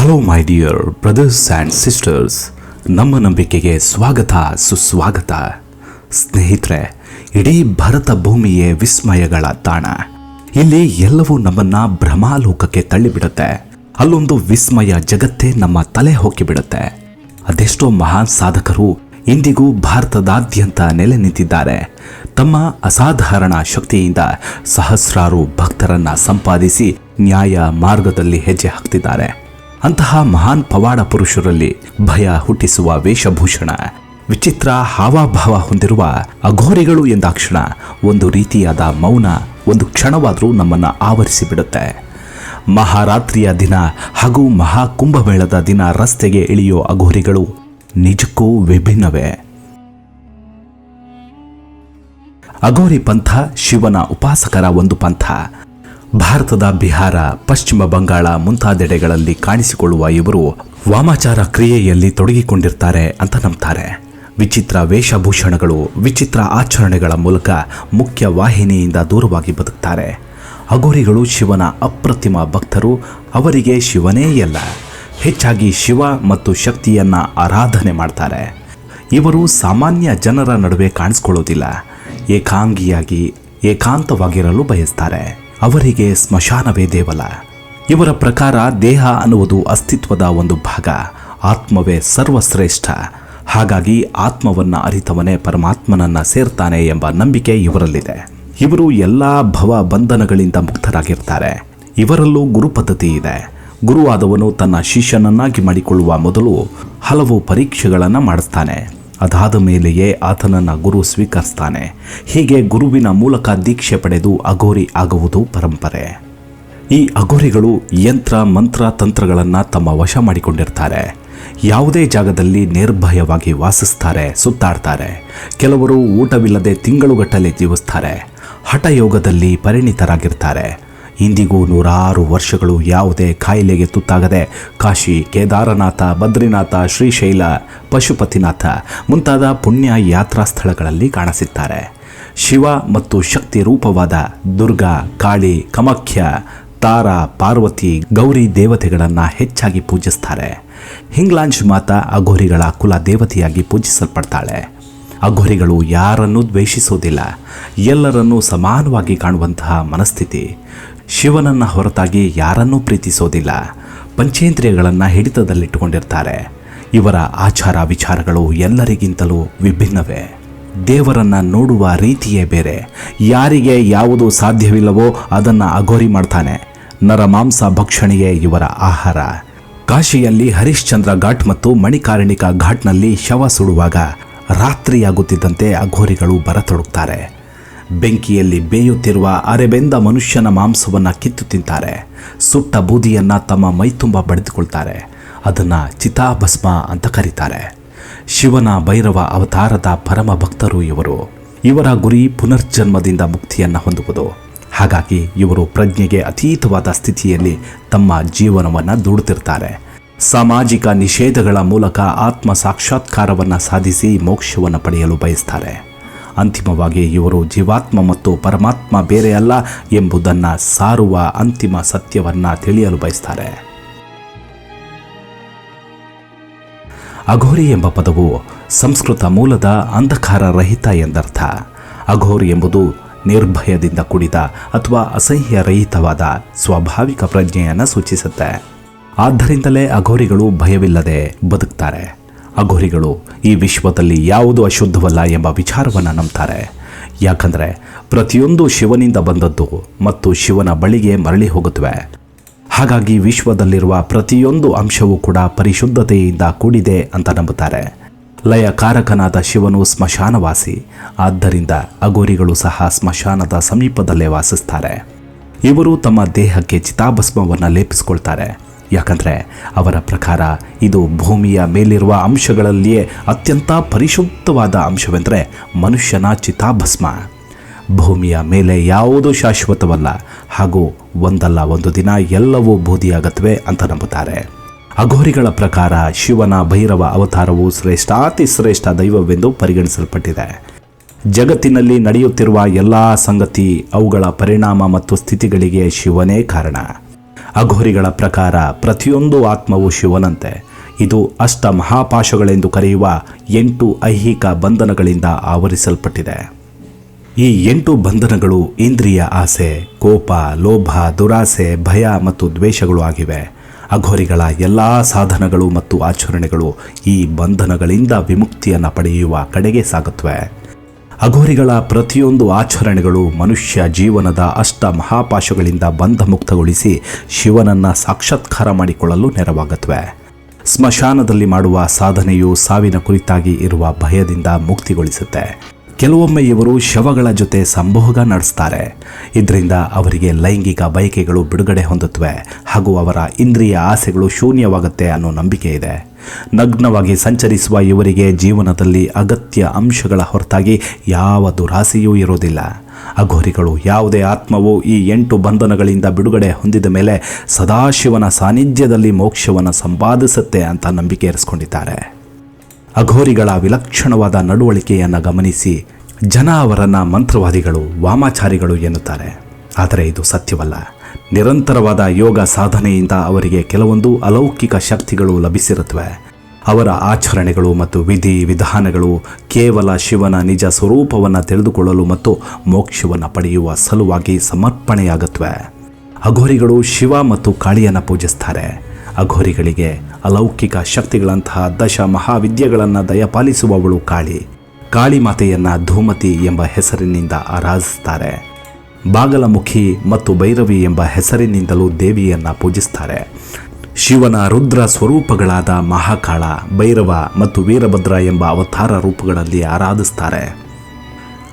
Hello my dear brothers and sisters ನಮ್ಮ ನಂಬಿಕೆಗೆ ಸ್ವಾಗತ, ಸುಸ್ವಾಗತ. ಸ್ನೇಹಿತರೆ, ಇಡೀ ಭರತ ಭೂಮಿಯೇ ವಿಸ್ಮಯಗಳ ತಾಣ. ಇಲ್ಲಿ ಎಲ್ಲವೂ ನಮ್ಮನ್ನ ಭ್ರಮಾಲೋಕಕ್ಕೆ ತಳ್ಳಿಬಿಡುತ್ತೆ. ಅಲ್ಲೊಂದು ವಿಸ್ಮಯ ಜಗತ್ತೇ ನಮ್ಮ ತಲೆ ಹೊಕ್ಕಿಬಿಡುತ್ತೆ ಅದೆಷ್ಟೋ ಮಹಾನ್ ಸಾಧಕರು ಇಂದಿಗೂ ಭಾರತದಾದ್ಯಂತ ನೆಲೆ ನಿಂತಿದ್ದಾರೆ. ತಮ್ಮ ಅಸಾಧಾರಣ ಶಕ್ತಿಯಿಂದ ಸಹಸ್ರಾರು ಭಕ್ತರನ್ನ ಸಂಪಾದಿಸಿ ನ್ಯಾಯ ಮಾರ್ಗದಲ್ಲಿ ಹೆಜ್ಜೆ ಹಾಕ್ತಿದ್ದಾರೆ. ಅಂತಹ ಮಹಾನ್ ಪವಾಡ ಪುರುಷರಲ್ಲಿ ಭಯ ಹುಟ್ಟಿಸುವ ವೇಷಭೂಷಣ, ವಿಚಿತ್ರ ಹಾವಭಾವ ಹೊಂದಿರುವ ಅಘೋರಿಗಳು ಎಂದಾಕ್ಷಣ ಒಂದು ರೀತಿಯಾದ ಮೌನ ಒಂದು ಕ್ಷಣವಾದರೂ ನಮ್ಮನ್ನು ಆವರಿಸಿಬಿಡುತ್ತೆ. ಮಹಾರಾತ್ರಿಯ ದಿನ ಹಾಗೂ ಮಹಾಕುಂಭಮೇಳದ ದಿನ ರಸ್ತೆಗೆ ಇಳಿಯೋ ಅಘೋರಿಗಳು ನಿಜಕ್ಕೂ ವಿಭಿನ್ನವೇ. ಅಘೋರಿ ಪಂಥ ಶಿವನ ಉಪಾಸಕರ ಒಂದು ಪಂಥ. ಭಾರತದ ಬಿಹಾರ, ಪಶ್ಚಿಮ ಬಂಗಾಳ ಮುಂತಾದೆಡೆಗಳಲ್ಲಿ ಕಾಣಿಸಿಕೊಳ್ಳುವ ಇವರು ವಾಮಾಚಾರ ಕ್ರಿಯೆಯಲ್ಲಿ ತೊಡಗಿಕೊಂಡಿರ್ತಾರೆ ಅಂತ ನಂಬ್ತಾರೆ. ವಿಚಿತ್ರ ವೇಷಭೂಷಣಗಳು, ವಿಚಿತ್ರ ಆಚರಣೆಗಳ ಮೂಲಕ ಮುಖ್ಯ ವಾಹಿನಿಯಿಂದ ದೂರವಾಗಿ ಬದುಕ್ತಾರೆ. ಅಗೋರಿಗಳು ಶಿವನ ಅಪ್ರತಿಮ ಭಕ್ತರು, ಅವರಿಗೆ ಶಿವನೇ ಎಲ್ಲ. ಹೆಚ್ಚಾಗಿ ಶಿವ ಮತ್ತು ಶಕ್ತಿಯನ್ನ ಆರಾಧನೆ ಮಾಡ್ತಾರೆ. ಇವರು ಸಾಮಾನ್ಯ ಜನರ ನಡುವೆ ಕಾಣಿಸ್ಕೊಳ್ಳೋದಿಲ್ಲ ಏಕಾಂಗಿಯಾಗಿ, ಏಕಾಂತವಾಗಿರಲು ಬಯಸ್ತಾರೆ. ಅವರಿಗೆ ಸ್ಮಶಾನವೇ ದೇವಲ. ಇವರ ಪ್ರಕಾರ ದೇಹ ಅನ್ನುವುದು ಅಸ್ತಿತ್ವದ ಒಂದು ಭಾಗ, ಆತ್ಮವೇ ಸರ್ವಶ್ರೇಷ್ಠ. ಹಾಗಾಗಿ ಆತ್ಮವನ್ನ ಅರಿತವನೇ ಪರಮಾತ್ಮನನ್ನ ಸೇರ್ತಾನೆ ಎಂಬ ನಂಬಿಕೆ ಇವರಲ್ಲಿದೆ. ಇವರು ಎಲ್ಲಾ ಭವ ಬಂಧನಗಳಿಂದ ಮುಕ್ತರಾಗಿರ್ತಾರೆ. ಇವರಲ್ಲೂ ಗುರು ಪದ್ಧತಿ ಇದೆ. ಗುರುವಾದವನು ತನ್ನ ಶಿಷ್ಯನನ್ನಾಗಿ ಮಾಡಿಕೊಳ್ಳುವ ಮೊದಲು ಹಲವು ಪರೀಕ್ಷೆಗಳನ್ನು ಮಾಡಿಸ್ತಾನೆ. ಅದಾದ ಮೇಲೆಯೇ ಆತನನ್ನು ಗುರು ಸ್ವೀಕರಿಸ್ತಾನೆ. ಹೀಗೆ ಗುರುವಿನ ಮೂಲಕ ದೀಕ್ಷೆ ಪಡೆದು ಅಘೋರಿ ಆಗುವುದು ಪರಂಪರೆ. ಈ ಅಘೋರಿಗಳು ಯಂತ್ರ, ಮಂತ್ರ, ತಂತ್ರಗಳನ್ನು ತಮ್ಮ ವಶ ಮಾಡಿಕೊಂಡಿರ್ತಾರೆ. ಯಾವುದೇ ಜಾಗದಲ್ಲಿ ನಿರ್ಭಯವಾಗಿ ವಾಸಿಸ್ತಾರೆ, ಸುತ್ತಾಡ್ತಾರೆ. ಕೆಲವರು ಊಟವಿಲ್ಲದೆ ತಿಂಗಳುಗಟ್ಟಲೆ ಜೀವಿಸ್ತಾರೆ. ಹಠಯೋಗದಲ್ಲಿ ಪರಿಣಿತರಾಗಿರ್ತಾರೆ. ಇಂದಿಗೂ ನೂರಾರು ವರ್ಷಗಳು ಯಾವುದೇ ಕಾಯಿಲೆಗೆ ತುತ್ತಾಗದೆ ಕಾಶಿ ಕೇದಾರನಾಥ, ಬದ್ರಿನಾಥ, ಶ್ರೀಶೈಲ, ಪಶುಪತಿನಾಥ ಮುಂತಾದ ಪುಣ್ಯ ಯಾತ್ರಾ ಸ್ಥಳಗಳಲ್ಲಿ ಕಾಣಸಿಗ್ತಾರೆ ಶಿವ ಮತ್ತು ಶಕ್ತಿ ರೂಪವಾದ ದುರ್ಗಾ, ಕಾಳಿ, ಕಮಾಖ್ಯ, ತಾರ, ಪಾರ್ವತಿ, ಗೌರಿ ದೇವತೆಗಳನ್ನು ಹೆಚ್ಚಾಗಿ ಪೂಜಿಸ್ತಾರೆ. ಹಿಂಗ್ಲಾಂಜ್ ಮಾತಾ ಅಘೋರಿಗಳ ಕುಲ ದೇವತೆಯಾಗಿ ಪೂಜಿಸಲ್ಪಡ್ತಾಳೆ. ಅಘೋರಿಗಳು ಯಾರನ್ನೂ ದ್ವೇಷಿಸೋದಿಲ್ಲ. ಎಲ್ಲರನ್ನೂ ಸಮಾನವಾಗಿ ಕಾಣುವಂತಹ ಮನಸ್ಥಿತಿ. ಶಿವನನ್ನ ಹೊರತಾಗಿ ಯಾರನ್ನೂ ಪ್ರೀತಿಸೋದಿಲ್ಲ. ಪಂಚೇಂದ್ರಿಯಗಳನ್ನು ಹಿಡಿತದಲ್ಲಿಟ್ಟುಕೊಂಡಿರ್ತಾರೆ. ಇವರ ಆಚಾರ ವಿಚಾರಗಳು ಎಲ್ಲರಿಗಿಂತಲೂ ವಿಭಿನ್ನವೇ. ದೇವರನ್ನ ನೋಡುವ ರೀತಿಯೇ ಬೇರೆ. ಯಾರಿಗೆ ಯಾವುದು ಸಾಧ್ಯವಿಲ್ಲವೋ ಅದನ್ನು ಅಘೋರಿ ಮಾಡ್ತಾನೆ. ನರಮಾಂಸ ಭಕ್ಷಣೆಯೇ ಇವರ ಆಹಾರ. ಕಾಶಿಯಲ್ಲಿ ಹರಿಶ್ಚಂದ್ರ ಘಾಟ್ ಮತ್ತು ಮಣಿಕಾರಣಿಕ ಘಾಟ್ನಲ್ಲಿ ಶವ ಸುಡುವಾಗ ರಾತ್ರಿಯಾಗುತ್ತಿದ್ದಂತೆ ಅಘೋರಿಗಳು ಬರತೊಡಗ್ತಾರೆ ಬೆಂಕಿಯಲ್ಲಿ ಬೇಯುತ್ತಿರುವ ಅರೆಬೆಂದ ಮನುಷ್ಯನ ಮಾಂಸವನ್ನು ಕಿತ್ತು ತಿಂತಾರೆ. ಸುಟ್ಟ ಬೂದಿಯನ್ನು ತಮ್ಮ ಮೈತುಂಬ ಬಡಿದುಕೊಳ್ತಾರೆ. ಅದನ್ನು ಚಿತಾಭಸ್ಮ ಅಂತ ಕರೀತಾರೆ. ಶಿವನ ಭೈರವ ಅವತಾರದ ಪರಮ ಭಕ್ತರು ಇವರು. ಇವರ ಗುರಿ ಪುನರ್ಜನ್ಮದಿಂದ ಮುಕ್ತಿಯನ್ನು ಹೊಂದುವುದು. ಹಾಗಾಗಿ ಇವರು ಪ್ರಜ್ಞೆಗೆ ಅತೀತವಾದ ಸ್ಥಿತಿಯಲ್ಲಿ ತಮ್ಮ ಜೀವನವನ್ನು ದೂಡುತ್ತಿರ್ತಾರೆ. ಸಾಮಾಜಿಕ ನಿಷೇಧಗಳ ಮೂಲಕ ಆತ್ಮ ಸಾಕ್ಷಾತ್ಕಾರವನ್ನು ಸಾಧಿಸಿ ಮೋಕ್ಷವನ್ನು ಪಡೆಯಲು ಬಯಸ್ತಾರೆ. ಅಂತಿಮವಾಗಿ ಇವರು ಜೀವಾತ್ಮ ಮತ್ತು ಪರಮಾತ್ಮ ಬೇರೆಯಲ್ಲ ಎಂಬುದನ್ನು ಸಾರುವ ಅಂತಿಮ ಸತ್ಯವನ್ನು ತಿಳಿಯಲು ಬಯಸ್ತಾರೆ. ಅಘೋರಿ ಎಂಬ ಪದವು ಸಂಸ್ಕೃತ ಮೂಲದ ಅಂಧಕಾರ ರಹಿತ ಎಂದರ್ಥ. ಅಘೋರಿ ಎಂಬುದು ನಿರ್ಭಯದಿಂದ ಕೂಡಿದ ಅಥವಾ ಅಸಹ್ಯ ರಹಿತವಾದ ಸ್ವಾಭಾವಿಕ ಪ್ರಜ್ಞೆಯನ್ನು ಸೂಚಿಸುತ್ತೆ. ಆದ್ದರಿಂದಲೇ ಅಘೋರಿಗಳು ಭಯವಿಲ್ಲದೆ ಬದುಕ್ತಾರೆ. ಅಘೋರಿಗಳು ಈ ವಿಶ್ವದಲ್ಲಿ ಯಾವುದು ಅಶುದ್ಧವಲ್ಲ ಎಂಬ ವಿಚಾರವನ್ನು ನಂಬ್ತಾರೆ. ಯಾಕಂದರೆ ಪ್ರತಿಯೊಂದು ಶಿವನಿಂದ ಬಂದದ್ದು ಮತ್ತು ಶಿವನ ಬಳಿಗೆ ಮರಳಿ ಹೋಗುತ್ತವೆ. ಹಾಗಾಗಿ ವಿಶ್ವದಲ್ಲಿರುವ ಪ್ರತಿಯೊಂದು ಅಂಶವೂ ಕೂಡ ಪರಿಶುದ್ಧತೆಯಿಂದ ಕೂಡಿದೆ ಅಂತ ನಂಬುತ್ತಾರೆ. ಲಯಕಾರಕನಾದ ಶಿವನು ಸ್ಮಶಾನವಾಸಿ, ಆದ್ದರಿಂದ ಅಗೋರಿಗಳು ಸಹ ಸ್ಮಶಾನದ ಸಮೀಪದಲ್ಲೇ ವಾಸಿಸ್ತಾರೆ. ಇವರು ತಮ್ಮ ದೇಹಕ್ಕೆ ಚಿತಾಭಸ್ಮವನ್ನು ಲೇಪಿಸಿಕೊಳ್ತಾರೆ. ಯಾಕಂದರೆ ಅವರ ಪ್ರಕಾರ ಇದು ಭೂಮಿಯ ಮೇಲಿರುವ ಅಂಶಗಳಲ್ಲಿಯೇ ಅತ್ಯಂತ ಪರಿಶುದ್ಧವಾದ ಅಂಶವೆಂದರೆ ಮನುಷ್ಯನ ಚಿತಾಭಸ್ಮ. ಭೂಮಿಯ ಮೇಲೆ ಯಾವುದೂ ಶಾಶ್ವತವಲ್ಲ, ಹಾಗೂ ಒಂದಲ್ಲ ಒಂದು ದಿನ ಎಲ್ಲವೂ ಬೂದಿಯಾಗತ್ವೆ ಅಂತ ನಂಬುತ್ತಾರೆ. ಅಘೋರಿಗಳ ಪ್ರಕಾರ ಶಿವನ ಭೈರವ ಅವತಾರವು ಶ್ರೇಷ್ಠಾತಿ ಶ್ರೇಷ್ಠ ದೈವವೆಂದು ಪರಿಗಣಿಸಲ್ಪಟ್ಟಿದೆ. ಜಗತ್ತಿನಲ್ಲಿ ನಡೆಯುತ್ತಿರುವ ಎಲ್ಲ ಸಂಗತಿ ಅವುಗಳ ಪರಿಣಾಮ ಮತ್ತು ಸ್ಥಿತಿಗಳಿಗೆ ಶಿವನೇ ಕಾರಣ. ಅಘೋರಿಗಳ ಪ್ರಕಾರ ಪ್ರತಿಯೊಂದು ಆತ್ಮವು ಶಿವನಂತೆ. ಇದು ಅಷ್ಟ ಮಹಾಪಾಶಗಳೆಂದು ಕರೆಯುವ ಎಂಟು ಐಹಿಕ ಬಂಧನಗಳಿಂದ ಆವರಿಸಲ್ಪಟ್ಟಿದೆ. ಈ ಎಂಟು ಬಂಧನಗಳು ಇಂದ್ರಿಯ ಆಸೆ, ಕೋಪ, ಲೋಭ, ದುರಾಸೆ, ಭಯ ಮತ್ತು ದ್ವೇಷಗಳು ಆಗಿವೆ. ಅಘೋರಿಗಳ ಎಲ್ಲ ಸಾಧನಗಳು ಮತ್ತು ಆಚರಣೆಗಳು ಈ ಬಂಧನಗಳಿಂದ ವಿಮುಕ್ತಿಯನ್ನು ಪಡೆಯುವ ಕಡೆಗೆ ಸಾಗುತ್ತವೆ. ಅಘೋರಿಗಳ ಪ್ರತಿಯೊಂದು ಆಚರಣೆಗಳು ಮನುಷ್ಯ ಜೀವನದ ಅಷ್ಟ ಮಹಾಪಾಶಗಳಿಂದ ಬಂಧ ಮುಕ್ತಗೊಳಿಸಿ ಶಿವನನ್ನು ಸಾಕ್ಷಾತ್ಕಾರ ಮಾಡಿಕೊಳ್ಳಲು ನೆರವಾಗುತ್ತವೆ. ಸ್ಮಶಾನದಲ್ಲಿ ಮಾಡುವ ಸಾಧನೆಯು ಸಾವಿನ ಕುರಿತಾಗಿ ಇರುವ ಭಯದಿಂದ ಮುಕ್ತಿಗೊಳಿಸುತ್ತೆ. ಕೆಲವೊಮ್ಮೆ ಇವರು ಶವಗಳ ಜೊತೆ ಸಂಭೋಗ ನಡೆಸ್ತಾರೆ. ಇದರಿಂದ ಅವರಿಗೆ ಲೈಂಗಿಕ ಬಯಕೆಗಳು ಬಿಡುಗಡೆ ಹೊಂದುತ್ತವೆ ಹಾಗೂ ಅವರ ಇಂದ್ರಿಯ ಆಸೆಗಳು ಶೂನ್ಯವಾಗುತ್ತೆ ಅನ್ನೋ ನಂಬಿಕೆ ಇದೆ. ನಗ್ನವಾಗಿ ಸಂಚರಿಸುವ ಇವರಿಗೆ ಜೀವನದಲ್ಲಿ ಅಗತ್ಯ ಅಂಶಗಳ ಹೊರತಾಗಿ ಯಾವ ದುರಾಸೆಯೂ ಇರೋದಿಲ್ಲ ಅಘೋರಿಗಳು ಯಾವುದೇ ಆತ್ಮವು ಈ ಎಂಟು ಬಂಧನಗಳಿಂದ ಬಿಡುಗಡೆ ಹೊಂದಿದ ಮೇಲೆ ಸದಾಶಿವನ ಸಾನ್ನಿಧ್ಯದಲ್ಲಿ ಮೋಕ್ಷವನ್ನು ಸಂಪಾದಿಸುತ್ತೆ ಅಂತ ನಂಬಿಕೆ ಇರಿಸ್ಕೊಂಡಿದ್ದಾರೆ. ಅಘೋರಿಗಳ ವಿಲಕ್ಷಣವಾದ ನಡವಳಿಕೆಯನ್ನು ಗಮನಿಸಿ ಜನ ಅವರನ್ನು ಮಂತ್ರವಾದಿಗಳು, ವಾಮಾಚಾರಿಗಳು ಎನ್ನುತ್ತಾರೆ. ಆದರೆ ಇದು ಸತ್ಯವಲ್ಲ. ನಿರಂತರವಾದ ಯೋಗ ಸಾಧನೆಯಿಂದ ಅವರಿಗೆ ಕೆಲವೊಂದು ಅಲೌಕಿಕ ಶಕ್ತಿಗಳು ಲಭಿಸಿರುತ್ತವೆ. ಅವರ ಆಚರಣೆಗಳು ಮತ್ತು ವಿಧಿ ವಿಧಾನಗಳು ಕೇವಲ ಶಿವನ ನಿಜ ಸ್ವರೂಪವನ್ನು ತಿಳಿದುಕೊಳ್ಳಲು ಮತ್ತು ಮೋಕ್ಷವನ್ನು ಪಡೆಯುವ ಸಲುವಾಗಿ ಸಮರ್ಪಣೆಯಾಗುತ್ತವೆ. ಅಘೋರಿಗಳು ಶಿವ ಮತ್ತು ಕಾಳಿಯನ್ನು ಪೂಜಿಸ್ತಾರೆ. ಅಘೋರಿಗಳಿಗೆ ಅಲೌಕಿಕ ಶಕ್ತಿಗಳಂತಹ ದಶ ಮಹಾವಿದ್ಯೆಗಳನ್ನು ದಯಪಾಲಿಸುವವಳು ಕಾಳಿ. ಕಾಳಿ ಮಾತೆಯನ್ನ ಧೂಮತಿ ಎಂಬ ಹೆಸರಿನಿಂದ ಆರಾಧಿಸ್ತಾರೆ. ಬಾಗಲಮುಖಿ ಮತ್ತು ಭೈರವಿ ಎಂಬ ಹೆಸರಿನಿಂದಲೂ ದೇವಿಯನ್ನು ಪೂಜಿಸ್ತಾರೆ. ಶಿವನ ರುದ್ರ ಸ್ವರೂಪಗಳಾದ ಮಹಾಕಾಳ, ಭೈರವ ಮತ್ತು ವೀರಭದ್ರ ಎಂಬ ಅವತಾರ ರೂಪಗಳಲ್ಲಿ ಆರಾಧಿಸ್ತಾರೆ.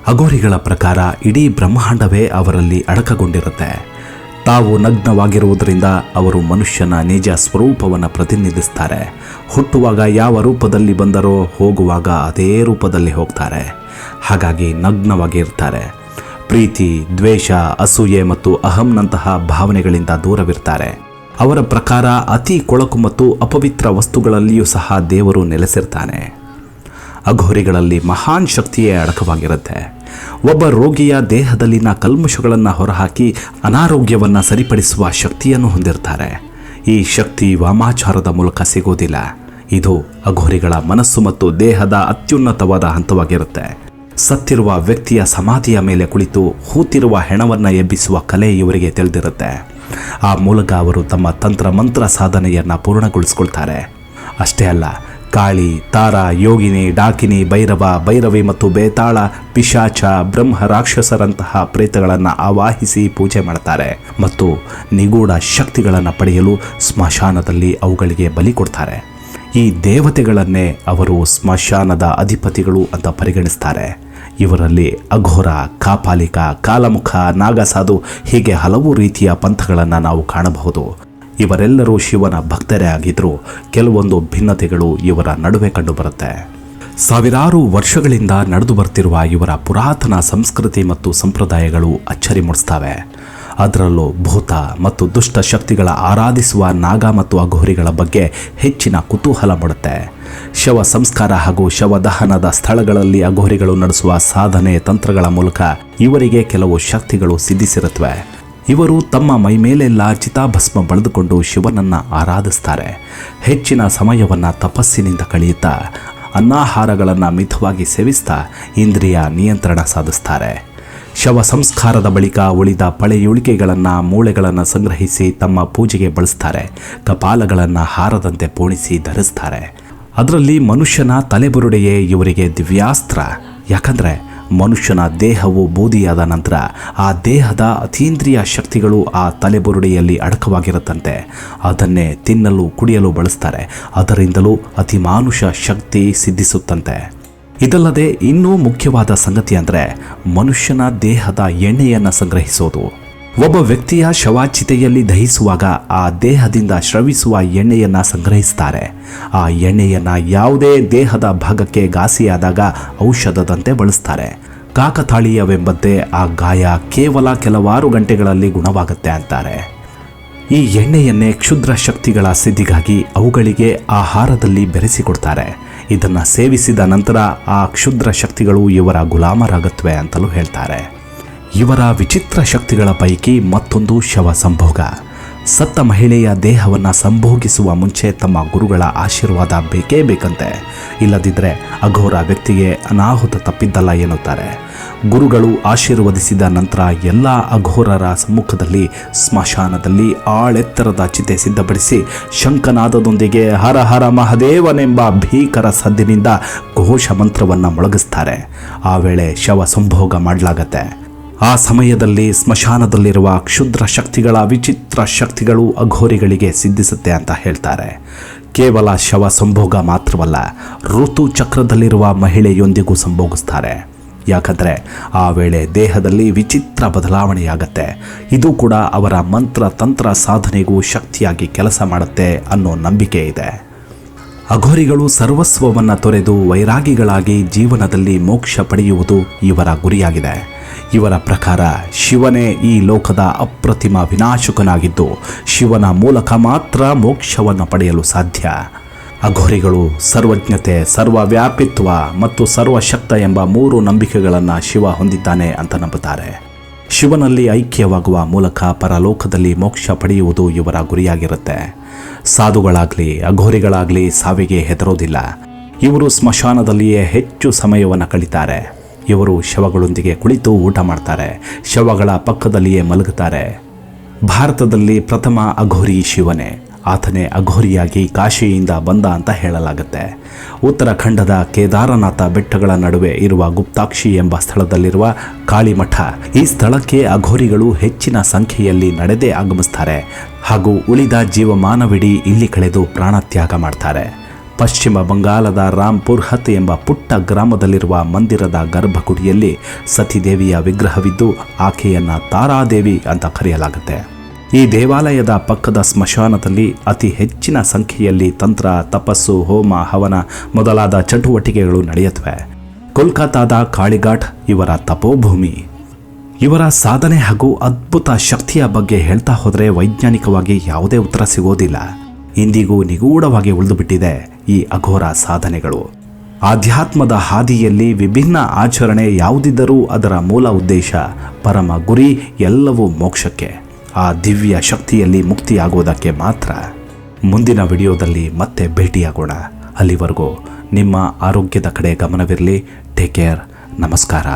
ಅಘೋರಿಗಳ ಪ್ರಕಾರ ಇಡೀ ಬ್ರಹ್ಮಾಂಡವೇ ಅವರಲ್ಲಿ ಅಡಕಗೊಂಡಿರುತ್ತೆ. ತಾವು ನಗ್ನವಾಗಿರುವುದರಿಂದ ಅವರು ಮನುಷ್ಯನ ನಿಜ ಸ್ವರೂಪವನ್ನು ಪ್ರತಿನಿಧಿಸ್ತಾರೆ. ಹುಟ್ಟುವಾಗ ಯಾವ ರೂಪದಲ್ಲಿ ಬಂದರೋ ಹೋಗುವಾಗ ಅದೇ ರೂಪದಲ್ಲಿ ಹೋಗ್ತಾರೆ. ಹಾಗಾಗಿ ನಗ್ನವಾಗಿ ಇರ್ತಾರೆ ಪ್ರೀತಿ, ದ್ವೇಷ, ಅಸೂಯೆ ಮತ್ತು ಅಹಂನಂತಹ ಭಾವನೆಗಳಿಂದ ದೂರವಿರ್ತಾರೆ. ಅವರ ಪ್ರಕಾರ ಅತಿ ಕೊಳಕು ಮತ್ತು ಅಪವಿತ್ರ ವಸ್ತುಗಳಲ್ಲಿಯೂ ಸಹ ದೇವರು ನೆಲೆಸಿರ್ತಾನೆ. ಅಘೋರಿಗಳಲ್ಲಿ ಮಹಾನ್ ಶಕ್ತಿಯೇ ಅಡಕವಾಗಿರುತ್ತೆ. ಒಬ್ಬ ರೋಗಿಯ ದೇಹದಲ್ಲಿನ ಕಲ್ಮಶಗಳನ್ನು ಹೊರಹಾಕಿ ಅನಾರೋಗ್ಯವನ್ನು ಸರಿಪಡಿಸುವ ಶಕ್ತಿಯನ್ನು ಹೊಂದಿರ್ತಾರೆ. ಈ ಶಕ್ತಿ ವಾಮಾಚಾರದ ಮೂಲಕ ಸಿಗೋದಿಲ್ಲ. ಇದು ಅಘೋರಿಗಳ ಮನಸ್ಸು ಮತ್ತು ದೇಹದ ಅತ್ಯುನ್ನತವಾದ ಹಂತವಾಗಿರುತ್ತೆ. ಸತ್ತಿರುವ ವ್ಯಕ್ತಿಯ ಸಮಾಧಿಯ ಮೇಲೆ ಕುಳಿತು ಹೂತಿರುವ ಹೆಣವನ್ನು ಎಬ್ಬಿಸುವ ಕಲೆ ಇವರಿಗೆ ತಿಳಿದಿರುತ್ತೆ. ಆ ಮೂಲಕ ಅವರು ತಮ್ಮ ತಂತ್ರ ಮಂತ್ರ ಸಾಧನೆಯನ್ನು ಪೂರ್ಣಗೊಳಿಸ್ಕೊಳ್ತಾರೆ. ಅಷ್ಟೇ ಅಲ್ಲ, ಕಾಳಿ, ತಾರ, ಯೋಗಿನಿ, ಡಾಕಿನಿ, ಭೈರವ, ಭೈರವಿ ಮತ್ತು ಬೇತಾಳ, ಪಿಶಾಚ, ಬ್ರಹ್ಮ ರಾಕ್ಷಸರಂತಹ ಪ್ರೇತಗಳನ್ನು ಆವಾಹಿಸಿ ಪೂಜೆ ಮಾಡ್ತಾರೆ ಮತ್ತು ನಿಗೂಢ ಶಕ್ತಿಗಳನ್ನು ಪಡೆಯಲು ಸ್ಮಶಾನದಲ್ಲಿ ಅವುಗಳಿಗೆ ಬಲಿ ಕೊಡ್ತಾರೆ. ಈ ದೇವತೆಗಳನ್ನೇ ಅವರು ಸ್ಮಶಾನದ ಅಧಿಪತಿಗಳು ಅಂತ ಪರಿಗಣಿಸ್ತಾರೆ. ಇವರಲ್ಲಿ ಅಘೋರ, ಕಾಪಾಲಿಕ, ಕಾಲಮುಖ, ನಾಗಸಾಧು ಹೀಗೆ ಹಲವು ರೀತಿಯ ಪಂಥಗಳನ್ನು ನಾವು ಕಾಣಬಹುದು. ಇವರೆಲ್ಲರೂ ಶಿವನ ಭಕ್ತರೇ ಆಗಿದ್ದರೂ ಕೆಲವೊಂದು ಭಿನ್ನತೆಗಳು ಇವರ ನಡುವೆ ಕಂಡುಬರುತ್ತೆ. ಸಾವಿರಾರು ವರ್ಷಗಳಿಂದ ನಡೆದು ಬರ್ತಿರುವ ಇವರ ಪುರಾತನ ಸಂಸ್ಕೃತಿ ಮತ್ತು ಸಂಪ್ರದಾಯಗಳು ಅಚ್ಚರಿ ಮೂಡಿಸ್ತವೆ. ಅದರಲ್ಲೂ ಭೂತ ಮತ್ತು ದುಷ್ಟ ಶಕ್ತಿಗಳ ಆರಾಧಿಸುವ ನಾಗ ಮತ್ತು ಅಘೋರಿಗಳ ಬಗ್ಗೆ ಹೆಚ್ಚಿನ ಕುತೂಹಲ ಮೂಡುತ್ತೆ. ಶವ ಸಂಸ್ಕಾರ ಹಾಗೂ ಶವ ದಹನದ ಸ್ಥಳಗಳಲ್ಲಿ ಅಘೋರಿಗಳು ನಡೆಸುವ ಸಾಧನೆ ತಂತ್ರಗಳ ಮೂಲಕ ಇವರಿಗೆ ಕೆಲವು ಶಕ್ತಿಗಳು ಸಿದ್ಧಿಸಿರುತ್ತವೆ. ಇವರು ತಮ್ಮ ಮೈಮೇಲೆಲ್ಲ ಚಿತಾಭಸ್ಮ ಬಳಿದುಕೊಂಡು ಶಿವನನ್ನು ಆರಾಧಿಸ್ತಾರೆ. ಹೆಚ್ಚಿನ ಸಮಯವನ್ನು ತಪಸ್ಸಿನಿಂದ ಕಳೆಯುತ್ತಾ, ಅನ್ನಾಹಾರಗಳನ್ನು ಮಿತವಾಗಿ ಸೇವಿಸ್ತಾ, ಇಂದ್ರಿಯ ನಿಯಂತ್ರಣ ಸಾಧಿಸ್ತಾರೆ. ಶವ ಸಂಸ್ಕಾರದ ಬಳಿಕ ಉಳಿದ ಪಳೆಯುಳಿಕೆಗಳನ್ನು ಮೂಳೆಗಳನ್ನು ಸಂಗ್ರಹಿಸಿ ತಮ್ಮ ಪೂಜೆಗೆ ಬಳಸ್ತಾರೆ. ಕಪಾಲಗಳನ್ನು ಹಾರದಂತೆ ಪೋಣಿಸಿ ಧರಿಸ್ತಾರೆ. ಅದರಲ್ಲಿ ಮನುಷ್ಯನ ತಲೆಬುರುಡೆಯೇ ಇವರಿಗೆ ದಿವ್ಯಾಸ್ತ್ರ. ಯಾಕಂದರೆ ಮನುಷ್ಯನ ದೇಹವು ಬೂದಿಯಾದ ನಂತರ ಆ ದೇಹದ ಅತೀಂದ್ರಿಯ ಶಕ್ತಿಗಳು ಆ ತಲೆಬುರುಡೆಯಲ್ಲಿ ಅಡಕವಾಗಿರುತ್ತಂತೆ. ಅದನ್ನೇ ತಿನ್ನಲು, ಕುಡಿಯಲು ಬಳಸ್ತಾರೆ. ಅದರಿಂದಲೂ ಅತಿ ಮಾನುಷ ಶಕ್ತಿ ಸಿದ್ಧಿಸುತ್ತಂತೆ. ಇದಲ್ಲದೆ ಇನ್ನೂ ಮುಖ್ಯವಾದ ಸಂಗತಿ ಅಂದರೆ ಮನುಷ್ಯನ ದೇಹದ ಎಣ್ಣೆಯನ್ನು ಸಂಗ್ರಹಿಸೋದು. ಒಬ್ಬ ವ್ಯಕ್ತಿಯ ಶವಾಚಿತೆಯಲ್ಲಿ ದಹಿಸುವಾಗ ಆ ದೇಹದಿಂದ ಶ್ರವಿಸುವ ಎಣ್ಣೆಯನ್ನು ಸಂಗ್ರಹಿಸ್ತಾರೆ. ಆ ಎಣ್ಣೆಯನ್ನು ಯಾವುದೇ ದೇಹದ ಭಾಗಕ್ಕೆ ಘಾಸಿಯಾದಾಗ ಔಷಧದಂತೆ ಬಳಸ್ತಾರೆ. ಕಾಕತಾಳೀಯವೆಂಬಂತೆ ಆ ಗಾಯ ಕೇವಲ ಕೆಲವಾರು ಗಂಟೆಗಳಲ್ಲಿ ಗುಣವಾಗುತ್ತೆ ಅಂತಾರೆ. ಈ ಎಣ್ಣೆಯನ್ನೇ ಕ್ಷುದ್ರ ಶಕ್ತಿಗಳ ಸಿದ್ಧಿಗಾಗಿ ಅವುಗಳಿಗೆ ಆಹಾರದಲ್ಲಿ ಬೆರೆಸಿಕೊಡ್ತಾರೆ. ಇದನ್ನು ಸೇವಿಸಿದ ನಂತರ ಆ ಕ್ಷುದ್ರ ಶಕ್ತಿಗಳು ಇವರ ಗುಲಾಮರಾಗುತ್ತವೆ ಅಂತಲೂ ಹೇಳ್ತಾರೆ. ಇವರ ವಿಚಿತ್ರ ಶಕ್ತಿಗಳ ಪೈಕಿ ಮತ್ತೊಂದು ಶವ ಸಂಭೋಗ. ಸತ್ತ ಮಹಿಳೆಯ ದೇಹವನ್ನು ಸಂಭೋಗಿಸುವ ಮುಂಚೆ ತಮ್ಮ ಗುರುಗಳ ಆಶೀರ್ವಾದ ಬೇಕೇ ಬೇಕಂತೆ. ಇಲ್ಲದಿದ್ದರೆ ಅಘೋರ ವ್ಯಕ್ತಿಗೆ ಅನಾಹುತ ತಪ್ಪಿದ್ದಲ್ಲ ಎನ್ನುತ್ತಾರೆ. ಗುರುಗಳು ಆಶೀರ್ವದಿಸಿದ ನಂತರ ಎಲ್ಲ ಅಘೋರರ ಸಮ್ಮುಖದಲ್ಲಿ ಸ್ಮಶಾನದಲ್ಲಿ ಆಳೆತ್ತರದ ಚಿತೆ ಸಿದ್ಧಪಡಿಸಿ ಶಂಕನಾದದೊಂದಿಗೆ ಹರ ಹರ ಮಹದೇವನೆಂಬ ಭೀಕರ ಸದ್ದಿನಿಂದ ಘೋಷ ಮಂತ್ರವನ್ನು ಮೊಳಗಿಸ್ತಾರೆ. ಆ ವೇಳೆ ಶವ ಸಂಭೋಗ ಮಾಡಲಾಗತ್ತೆ. ಆ ಸಮಯದಲ್ಲಿ ಸ್ಮಶಾನದಲ್ಲಿರುವ ಕ್ಷುದ್ರ ಶಕ್ತಿಗಳ ವಿಚಿತ್ರ ಶಕ್ತಿಗಳು ಅಘೋರಿಗಳಿಗೆ ಸಿದ್ಧಿಸುತ್ತೆ ಅಂತ ಹೇಳ್ತಾರೆ. ಕೇವಲ ಶವ ಸಂಭೋಗ ಮಾತ್ರವಲ್ಲ ಋತು ಚಕ್ರದಲ್ಲಿರುವ ಮಹಿಳೆಯೊಂದಿಗೂ ಸಂಭೋಗಿಸ್ತಾರೆ. ಯಾಕಂದರೆ ಆ ವೇಳೆ ದೇಹದಲ್ಲಿ ವಿಚಿತ್ರ ಬದಲಾವಣೆಯಾಗತ್ತೆ. ಇದು ಕೂಡ ಅವರ ಮಂತ್ರ ತಂತ್ರ ಸಾಧನೆಗೂ ಶಕ್ತಿಯಾಗಿ ಕೆಲಸ ಮಾಡುತ್ತೆ ಅನ್ನೋ ನಂಬಿಕೆ ಇದೆ. ಅಘೋರಿಗಳು ಸರ್ವಸ್ವವನ್ನು ತೊರೆದು ವೈರಾಗಿಗಳಾಗಿ ಜೀವನದಲ್ಲಿ ಮೋಕ್ಷ ಪಡೆಯುವುದು ಇವರ ಗುರಿಯಾಗಿದೆ. ಇವರ ಪ್ರಕಾರ ಶಿವನೇ ಈ ಲೋಕದ ಅಪ್ರತಿಮ ವಿನಾಶಕನಾಗಿದ್ದು ಶಿವನ ಮೂಲಕ ಮಾತ್ರ ಮೋಕ್ಷವನ್ನು ಪಡೆಯಲು ಸಾಧ್ಯ. ಅಘೋರಿಗಳು ಸರ್ವಜ್ಞತೆ, ಸರ್ವವ್ಯಾಪಿತ್ವ ಮತ್ತು ಸರ್ವಶಕ್ತ ಎಂಬ ಮೂರು ನಂಬಿಕೆಗಳನ್ನು ಶಿವ ಹೊಂದಿದ್ದಾನೆ ಅಂತ ನಂಬುತ್ತಾರೆ. ಶಿವನಲ್ಲಿ ಐಕ್ಯವಾಗುವ ಮೂಲಕ ಪರಲೋಕದಲ್ಲಿ ಮೋಕ್ಷ ಪಡೆಯುವುದು ಇವರ ಗುರಿಯಾಗಿರುತ್ತೆ. ಸಾಧುಗಳಾಗಲಿ, ಅಘೋರಿಗಳಾಗಲಿ ಸಾವಿಗೆ ಹೆದರೋದಿಲ್ಲ. ಇವರು ಸ್ಮಶಾನದಲ್ಲಿಯೇ ಹೆಚ್ಚು ಸಮಯವನ್ನು ಕಳೀತಾರೆ. ಇವರು ಶವಗಳೊಂದಿಗೆ ಕುಳಿತು ಊಟ ಮಾಡ್ತಾರೆ, ಶವಗಳ ಪಕ್ಕದಲ್ಲಿಯೇ ಮಲಗುತ್ತಾರೆ. ಭಾರತದಲ್ಲಿ ಪ್ರಥಮ ಅಘೋರಿ ಶಿವನೇ. ಆತನೇ ಅಘೋರಿಯಾಗಿ ಕಾಶಿಯಿಂದ ಬಂದ ಅಂತ ಹೇಳಲಾಗುತ್ತೆ. ಉತ್ತರಾಖಂಡದ ಕೇದಾರನಾಥ ಬೆಟ್ಟಗಳ ನಡುವೆ ಇರುವ ಗುಪ್ತಾಕ್ಷಿ ಎಂಬ ಸ್ಥಳದಲ್ಲಿರುವ ಕಾಳಿಮಠ, ಈ ಸ್ಥಳಕ್ಕೆ ಅಘೋರಿಗಳು ಹೆಚ್ಚಿನ ಸಂಖ್ಯೆಯಲ್ಲಿ ನಡೆದೇ ಆಗಮಿಸ್ತಾರೆ ಹಾಗೂ ಉಳಿದ ಜೀವಮಾನವಿಡೀ ಇಲ್ಲಿ ಕಳೆದು ಪ್ರಾಣತ್ಯಾಗ ಮಾಡ್ತಾರೆ. ಪಶ್ಚಿಮ ಬಂಗಾಳದ ರಾಂಪುರ್ ಹತ್ ಎಂಬ ಪುಟ್ಟ ಗ್ರಾಮದಲ್ಲಿರುವ ಮಂದಿರದ ಗರ್ಭಗುಡಿಯಲ್ಲಿ ಸತೀದೇವಿಯ ವಿಗ್ರಹವಿದ್ದು, ಆಕೆಯನ್ನ ತಾರಾದೇವಿ ಅಂತ ಕರೆಯಲಾಗುತ್ತೆ. ಈ ದೇವಾಲಯದ ಪಕ್ಕದ ಸ್ಮಶಾನದಲ್ಲಿ ಅತಿ ಹೆಚ್ಚಿನ ಸಂಖ್ಯೆಯಲ್ಲಿ ತಂತ್ರ, ತಪಸ್ಸು, ಹೋಮ, ಹವನ ಮೊದಲಾದ ಚಟುವಟಿಕೆಗಳು ನಡೆಯುತ್ತವೆ. ಕೋಲ್ಕತ್ತಾದ ಕಾಳಿಘಾಟ್ ಇವರ ತಪೋಭೂಮಿ. ಇವರ ಸಾಧನೆ ಹಾಗೂ ಅದ್ಭುತ ಶಕ್ತಿಯ ಬಗ್ಗೆ ಹೇಳ್ತಾ ಹೋದರೆ ವೈಜ್ಞಾನಿಕವಾಗಿ ಯಾವುದೇ ಉತ್ತರ ಸಿಗೋದಿಲ್ಲ. ಇಂದಿಗೂ ನಿಗೂಢವಾಗಿ ಉಳಿದುಬಿಟ್ಟಿದೆ ಈ ಅಘೋರ ಸಾಧನೆಗಳು. ಆಧ್ಯಾತ್ಮದ ಹಾದಿಯಲ್ಲಿ ವಿಭಿನ್ನ ಆಚರಣೆ ಯಾವುದಿದ್ದರೂ ಅದರ ಮೂಲ ಉದ್ದೇಶ ಪರಮ ಗುರಿ ಎಲ್ಲವೂ ಮೋಕ್ಷಕ್ಕೆ. ಆ ದಿವ್ಯ ಶಕ್ತಿಯಲ್ಲಿ ಮುಕ್ತಿಯಾಗೋದಕ್ಕೆ ಮಾತ್ರ. ಮುಂದಿನ ವಿಡಿಯೋದಲ್ಲಿ ಮತ್ತೆ ಭೇಟಿಯಾಗೋಣ. ಅಲ್ಲಿವರೆಗೂ ನಿಮ್ಮ ಆರೋಗ್ಯದ ಕಡೆ ಗಮನವಿರಲಿ. ಟೇಕ್ ಕೇರ್ ನಮಸ್ಕಾರ.